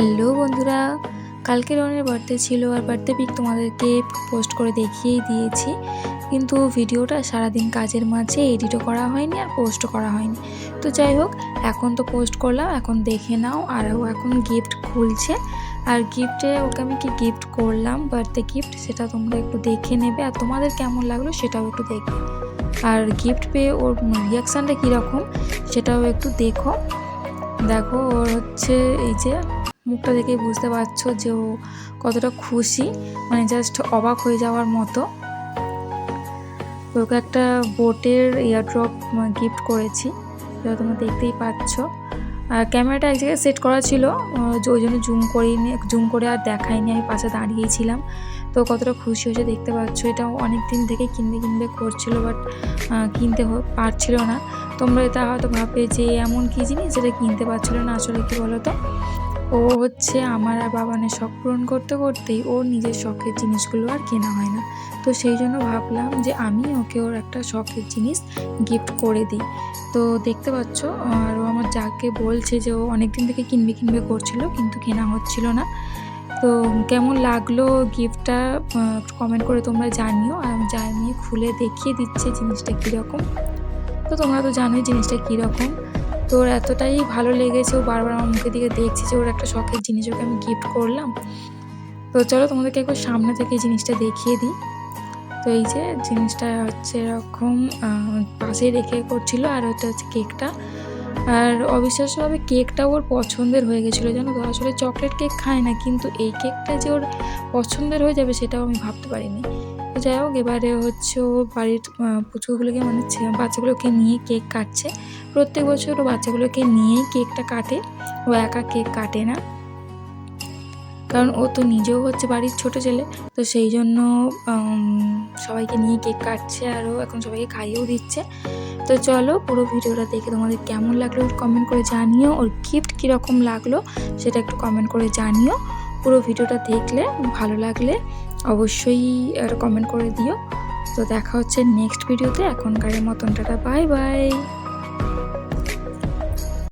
Hello বন্ধুরা কালকে রনের বার্থডে ছিল আর বার্থডে পিক তোমাদেরকে পোস্ট করে দেখিয়েই দিয়েছি। কিন্তু ভিডিওটা সারাদিন কাজের মাঝে এডিটও করা হয়নি আর পোস্টও করা হয়নি। তো যাই হোক, এখন তো পোস্ট করলাম, এখন দেখে নাও আর ও এখন গিফট খুলছে। আর গিফটে ওকে আমি কি গিফট করলাম বার্থডে গিফট সেটা তোমরা একটু দেখে নেবে আর তোমাদের কেমন লাগল সেটাও একটু দেখবে আর গিফট পেয়ে ওর রিয়াকশানটা কীরকম সেটাও একটু দেখো। দেখো, ওর হচ্ছে এই যে মুখটা দেখেই বুঝতে পারছ যে ও কতটা খুশি মানে জাস্ট অবাক হয়ে যাওয়ার মতো। ওকে একটা বোটের ইয়ারড্রপ গিফট করেছি যেটা তোমরা দেখতেই পাচ্ছ। আর ক্যামেরাটা এক জায়গায় সেট করা ছিল ওই জন্য জুম করিনি জুম করে আর দেখাইনি, আমি পাশে দাঁড়িয়েছিলাম। তো কতটা খুশি হয়েছে দেখতে পাচ্ছ, এটা অনেক দিন থেকে কিনবে কিনবে করছিল বাট কিনতে পারছিল না। তোমরা এটা হয়তো ভাববে যে এমন কী জিনিস যেটা কিনতে পারছিল না, আসলে কি বলো তো ও হচ্ছে আমার আর বাবানের শখ পূরণ করতে করতেই ওর নিজের শখের জিনিসগুলো আর কেনা হয় না। তো সেই জন্য ভাবলাম যে আমি ওকে ওর একটা শখের জিনিস গিফট করে দিই। তো দেখতে পাচ্ছ, আর ও আমার যাকে বলছে যে ও অনেক দিন থেকে কিনবে কিনবে করছিল, কিন্তু কেনা হচ্ছিল না। তো কেমন লাগল গিফটটা কমেন্ট করে তোমরা জানিও। আর আমি জানিয়ে খুলে দেখিয়ে দিচ্ছে জিনিসটা কীরকম। তো তোমরা তো জানোই জিনিসটা কীরকম। তো ওর এতটাই ভালো লেগেছে ও বারবার আমার মুখের দিকে দেখছে যে ওর একটা শখের জিনিস ওকে আমি গিফট করলাম। তো চলো তোমাদেরকে একবার সামনে থেকে এই জিনিসটা দেখিয়ে দিই। তো এই যে জিনিসটা হচ্ছে এরকম পাশে রেখে করছিল আর ওটা হচ্ছে কেকটা। আর অবিশ্বাস্যভাবে কেকটা ওর পছন্দের হয়ে গেছিল জানো তো? আসলে চকলেট কেক খায় না কিন্তু এই কেকটা যে ওর পছন্দের হয়ে যাবে সেটাও আমি ভাবতে পারিনি। তো যাই হোক এবারে হচ্ছে ও বাড়ির আহ, পুচকুগুলোকে মানে বাচ্চাগুলোকে নিয়ে কেক কাটছে। প্রত্যেক বছর ও বাচ্চাগুলোকে নিয়েই কেকটা কাটে। ও একা কেক কাটে না। কারণ ও তো নিজেও হচ্ছে বাড়ির ছোট ছেলে। তো সেই জন্য সবাইকে নিয়ে কেক কাটছে আর ও এখন সবাইকে খাইয়েও দিচ্ছে। তো চলো পুরো ভিডিওটা দেখে তোমাদের কেমন লাগল কমেন্ট করে জানিও। ওর গিফট কীরকম লাগল সেটা একটু কমেন্ট করে জানিও। পুরো ভিডিওটা দেখলে, ভালো লাগলে অবশ্যই একটা কমেন্ট করে দিও। তো দেখা হচ্ছে নেক্সট ভিডিওতে এখনকারের মতন টাটা বাই বাই